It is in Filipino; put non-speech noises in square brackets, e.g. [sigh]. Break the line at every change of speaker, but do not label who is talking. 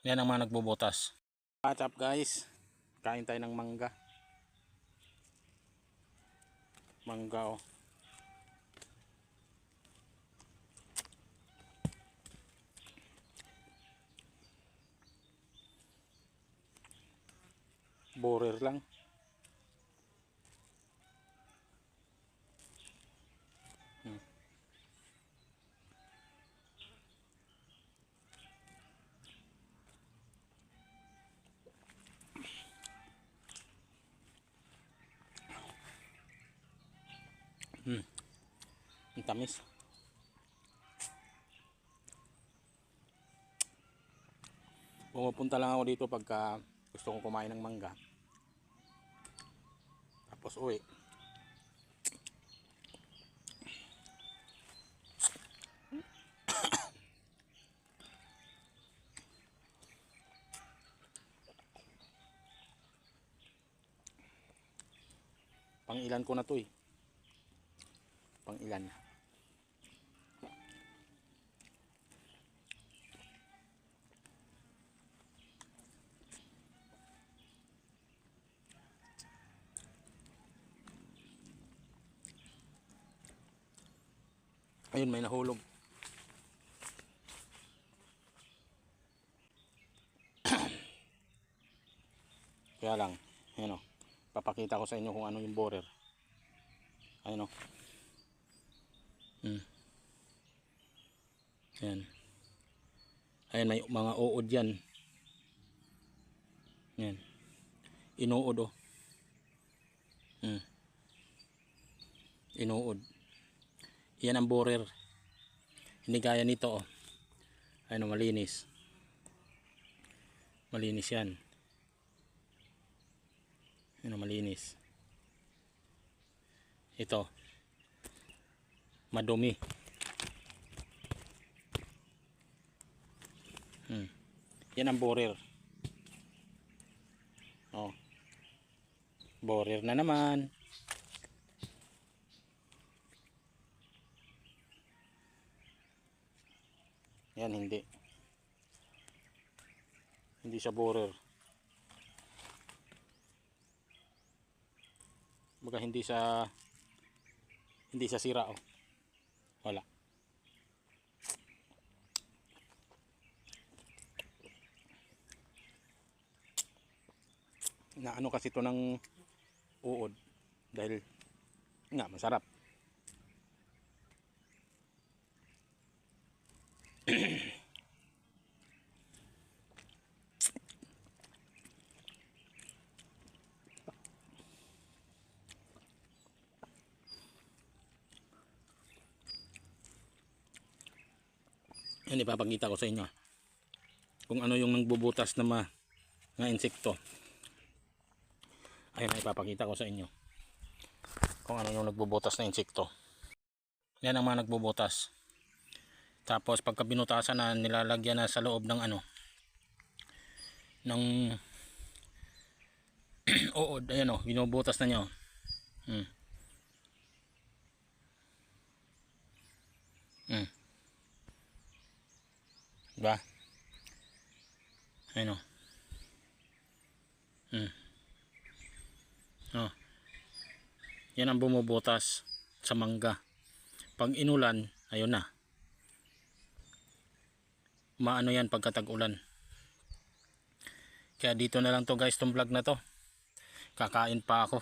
Yan ang mga nagbubutas. What's up guys? Kain tayo ng mangga. Mangga oh. Borer lang. Hmm. Ang tamis. Pumupunta lang ako dito pagka gusto kong kumain ng mangga. Tapos uwi. [coughs] Pang ilan ko na to eh. Pang ilan. Ayun, may nahulog. Kaya lang, ayun o. Papakita ko sa inyo kung ano yung borer. Ayun o. Hmm. Ayan. Ayan, may mga uod yan. Ayan. Inuod o. Hmm. Inuod. Yan ang borer. Hindi gaya nito oh. Ano malinis. Malinis yan. Ano malinis. Ito. Madumi. Hmm. Yan ang borer. Oh. Borer na naman. Yan hindi. Hindi siya borer. Baga hindi sa hindi sa sira oh. Wala. Na ano kasi to ng uod dahil nga masarap. Yan ipapakita ko sa inyo. Kung ano yung nagbubutas na ma na insekto. Ayun ipapakita ko sa inyo. Kung ano yung nagbubutas na insekto. Yan ang mga nagbubutas. Tapos pagka binutasan na nilalagyan na sa loob ng ano ng [clears throat] uod, ayan o, binubutas na niya o. Hmm. Hmm. Diba? Ayun o. Hmm. Oh. Yan ang bumubutas sa mangga. Pag inulan, ayun na. Maano yan pagkatag ulan. Kaya dito na lang to guys, tong vlog na to. Kakain pa ako.